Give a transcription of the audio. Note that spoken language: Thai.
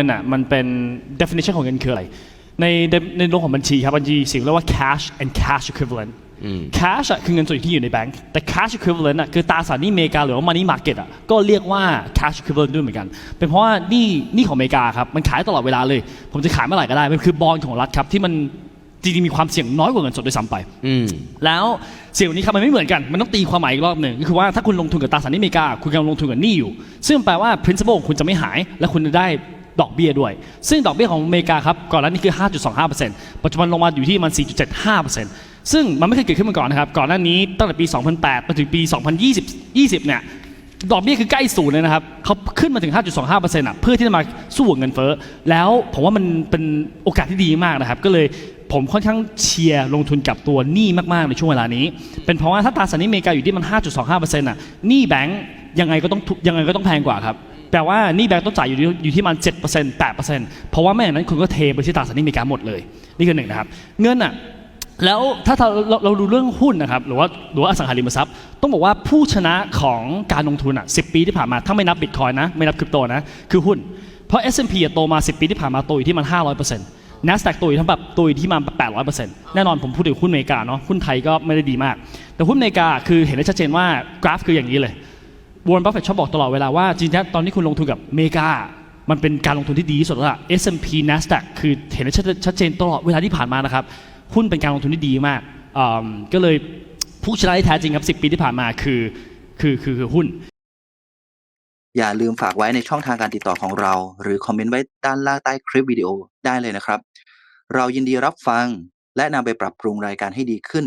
งินอะมันเป็น definition ของเงินคืออะไร ในในโลกของบัญชีครับบัญชีสิ่งเรียกว่า cash and cash equivalent cash อะคือเงินสดที่อยู่ในแบงก์แต่ cash equivalent อะคือตราสารหนี้อเมริกาหรือว่า money market อะก็เรียกว่า cash equivalent ด้วยเหมือนกัน เป็นเพราะว่าหนี่นี่ของอเมริกาครับมันขายตลอดเวลาเลย ผมจะขายเมื่อไหร่ก็ได้ มันคือบอลของรัฐครับที่มันจริงๆมีความเสี่ยงน้อยกว่าเงินสดด้วยซ้ำไปอืมแล้วสิ่งเหล่านี้ครับมันไม่เหมือนกัน มันต้องตีความหมายอีกรอบหนึ่งก็คือว่าถ้าคุณลงทุนกับตราสารหนี้อเมริกา คุณกำลังลงทุนกับหนี้อยู่ ซึ่งแปลว่า principal ของคุณจะไม่หาย และคุณจะได้ ดอกเบี้ยด้วย ซึ่งดอกเบี้ยของอเมริกาครับก่อนหน้านี้คือ 5.25%ปัจจุบันลงมาอยู่ที่มัน4.75%ซึ่งมันไม่เคยเกิดขึ้นมาก่อนนะครับก่อนหน้านี้ตั้งแต่ปี 2008มาถึงปี 2020 20เนี่ยดอกเบี้ยคือใกล้ศูนย์เลยนะครับเขาขึ้นมาถึง 5.25%อะเพื่อที่จะมาสู้กับเงินเฟ้อแล้วผมว่ามันเป็นโอกาสที่ดีมากนะครับ ก็เลยผมค่อนข้างเชียร์ลงทุนกับตัวหนี้มาก ๆ ในช่วงเวลานี้ เป็นเพราะว่าถ้าตราสารหนี้อเมริกาอยู่ที่มัน 5.25%อะหนี้แบงก์ยังไงก็ต้องยังไงก็ต้องแพงกว่าครับ แปลว่านี้แบงก์ต้องจ่ายอยู่ที่อยู่ที่มัน7% 8%เปอร์เซ็นต์เพราะว่าไม่อย่างนั้นคุณก็เทไปที่ตราสารหนี้อเมริกาหมดเลย นี่คือหนึ่งนะครับ เงินอะแล้วถ้าเราเราเราดูเรื่องหุ้นนะครับหรือว่าหรือว่าอสังหาริมทรัพย์ ต้องบอกว่าผู้ชนะของการลงทุนอะสิปีที่ผ่านมาถ้าไม่นับบิตคอยนะไม่นับคริปโตนะคือหุ้น เพราะ S&P อะโตมา 10 ปีที่ผ่านมาโตอยู่ที่มัน 500% NASDAQ โตอยู่ทั้งแบบโตอยู่ที่มัน800%แน่นอนผมพูดถึงหุ้นอเมริกาเนาะหุ้นไทยก็ไม่ได้ดีมาก แต่หุ้นอเมริกาคือเห็นได้ชัดเจนว่ากราฟคืออย่างนี้เลย วอร์เรนบัฟเฟตชอบบอกตลอดเวลาว่าจริงๆตอนที่คุณลงทุนกับอเมริกา มันเป็นการลงทุนที่ดีที่สุดแล้วล่ะ S&P NASDAQ คือเห็นได้ชัดเจนตลอดเวลาที่ผ่านมานะครับหุ้นเป็นการลงทุนที่ดีมากก็เลยผู้ชนะที่แท้จริงครับ 10 ปีที่ผ่านมาคือคือคือคือหุ้น อย่าลืมฝากไว้ในช่องทางการติดต่อของเรา หรือคอมเมนต์ไว้ด้านล่างใต้คลิปวิดีโอได้เลยนะครับ เรายินดีรับฟังและนำไปปรับปรุงรายการให้ดีขึ้น